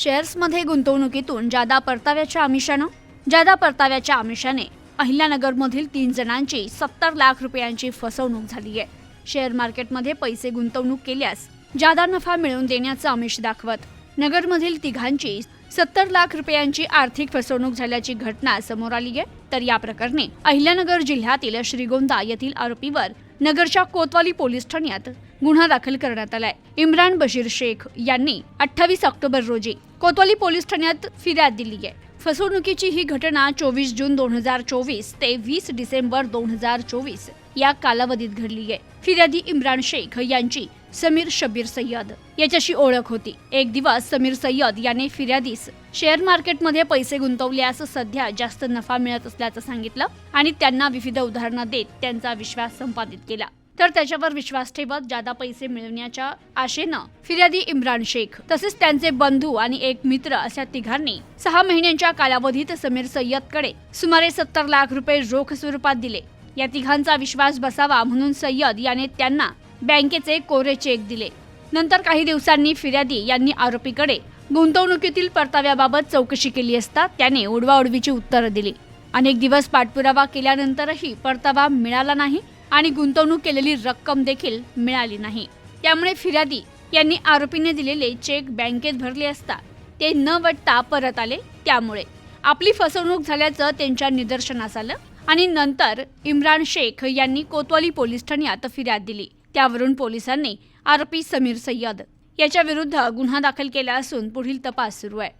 शेअर्समध्ये गुंतवणुकीतून जादा परताव्याच्या आमिषानं जादा परताव्याच्या आमिषाने अहिल्यानगरमधील तीन जणांची सत्तर लाख रुपयांची फसवणूक झाली आहे. शेअर मार्केटमध्ये पैसे गुंतवणूक केल्यास जादा नफा मिळवून देण्याचं आमिष दाखवत नगरमधील तिघांची सत्तर लाख रुपयांची आर्थिक फसवणूक झाल्याची घटना समोर आली आहे. तर या प्रकरणी अहिल्यानगर जिल्ह्यातील श्रीगोंदा येथील आरोपीवर नगरच्या कोतवाली पोलीस ठाण्यात गुन्हा दाखल करण्यात आलाय. इम्रान बशीर शेख यांनी अठ्ठावीस ऑक्टोबर रोजी कोतवाली पोलीस ठाण्यात फिर्याद दिली आहे. फसवणुकीची ही घटना चोवीस जून दोन हजार चोवीस ते वीस डिसेंबर दोन हजार चोवीस या कालावधीत घडली आहे. फिर्यादी इम्रान शेख यांची समीर शबीर सय्यद. याच्याशी ओळख होती. एक दिवस समीर सय्यद याने फिर्यादीस शेअर मार्केटमध्ये पैसे गुंतवल्यास सध्या जास्त नफा मिळत असल्याचं सांगितलं आणि त्यांना विविध उदाहरणं देत त्यांचा विश्वास संपादित केला. तर त्याच्यावर विश्वास ठेवत जादा पैसे मिळवण्याच्या आशेनं फिर्यादी इम्रान शेख तसेच त्यांचे बंधू आणि एक मित्र अशा तिघांनी सहा महिन्यांच्या कालावधीत समीर सय्यदकडे सुमारे सत्तर लाख रुपये रोख स्वरूपात दिले. या तिघांचा विश्वास बसावा म्हणून सय्यद याने त्यांना बँकेचे कोरे चेक दिले. नंतर काही दिवसांनी फिर्यादी यांनी आरोपीकडे गुंतवणुकीतील परताव्याबाबत चौकशी केली असता त्याने उडवाउडवीची उत्तरं दिली. अनेक दिवस पाठपुरावा केल्यानंतरही परतावा मिळाला नाही आणि गुंतवणूक केलेली रक्कम देखील मिळाली नाही. त्यामुळे फिर्यादी यांनी आरोपीने दिलेले चेक बँकेत भरले असता ते न वटता परत आले. त्यामुळे आपली फसवणूक झाल्याचं त्यांच्या निदर्शनास आलं आणि नंतर इम्रान शेख यांनी कोतवाली पोलीस ठाण्यात फिर्याद दिली. त्यावरून पोलिसांनी आरोपी समीर सय्यद याच्या विरुद्ध गुन्हा दाखल केला असून पुढील तपास सुरू आहे.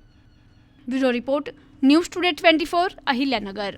Bureau report News Today twenty four Ahilyanagar.